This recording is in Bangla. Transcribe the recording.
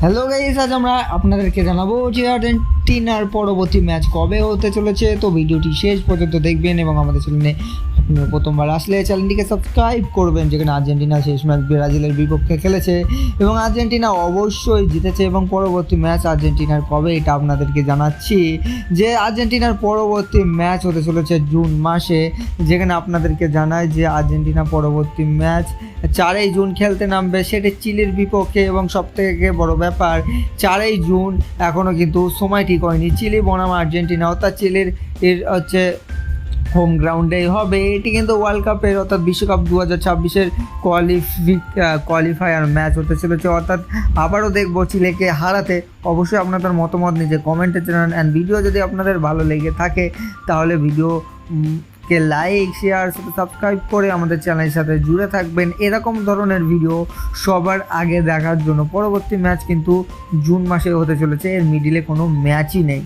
হ্যালো গাইস আজ আমরা আপনাদেরকে জানাব যে আর্জেন্টিনার পরবর্তী ম্যাচ কবে হতে চলেছে। তো ভিডিওটি শেষ পর্যন্ত দেখবেন এবং আমাদের চ্যানেলে আপনি প্রথমবার আসলে চ্যানেলটিকে সাবস্ক্রাইব করবেন, যেখানে আর্জেন্টিনা শেষ ম্যাচ ব্রাজিলের বিপক্ষে খেলেছে এবং আর্জেন্টিনা অবশ্যই জিতেছে এবং পরবর্তী ম্যাচ আর্জেন্টিনার কবে এটা আপনাদেরকে জানাচ্ছি যে আর্জেন্টিনার পরবর্তী ম্যাচ হতে চলেছে জুন মাসে, যেখানে আপনাদেরকে জানায় যে আর্জেন্টিনা পরবর্তী ম্যাচ চারই জুন খেলতে নামবে, সেটি চিলির বিপক্ষে এবং সব থেকে বড় ব্যাপার চারই জুন এখনও কিন্তু সময় ঠিক হয়নি। চিলি বনাম আর্জেন্টিনা, অর্থাৎ চিলির এর হচ্ছে হোম গ্রাউন্ডেই হবে। এটি কিন্তু ওয়ার্ল্ড কাপের অর্থাৎ বিশ্বকাপ দু হাজার ছাব্বিশের কোয়ালিফি কোয়ালিফায়ার ম্যাচ হতে চলেছে। অর্থাৎ আবারও দেখব চিলেকে হারাতে। অবশ্যই আপনাদের মতামত নিজে কমেন্টে জানান। অ্যান্ড ভিডিও যদি আপনাদের ভালো লেগে থাকে, তাহলে ভিডিও কে লাইক শেয়ার সাথে সাবস্ক্রাইব করে আমাদের চ্যানেলের সাথে জুড়ে থাকবেন। এরকম ধরনের ভিডিও সবার আগে দেখার জন্য। পরবর্তী ম্যাচ কিন্তু জুন মাসে হতে চলেছে। এর মিডিলে কোনো ম্যাচই নেই।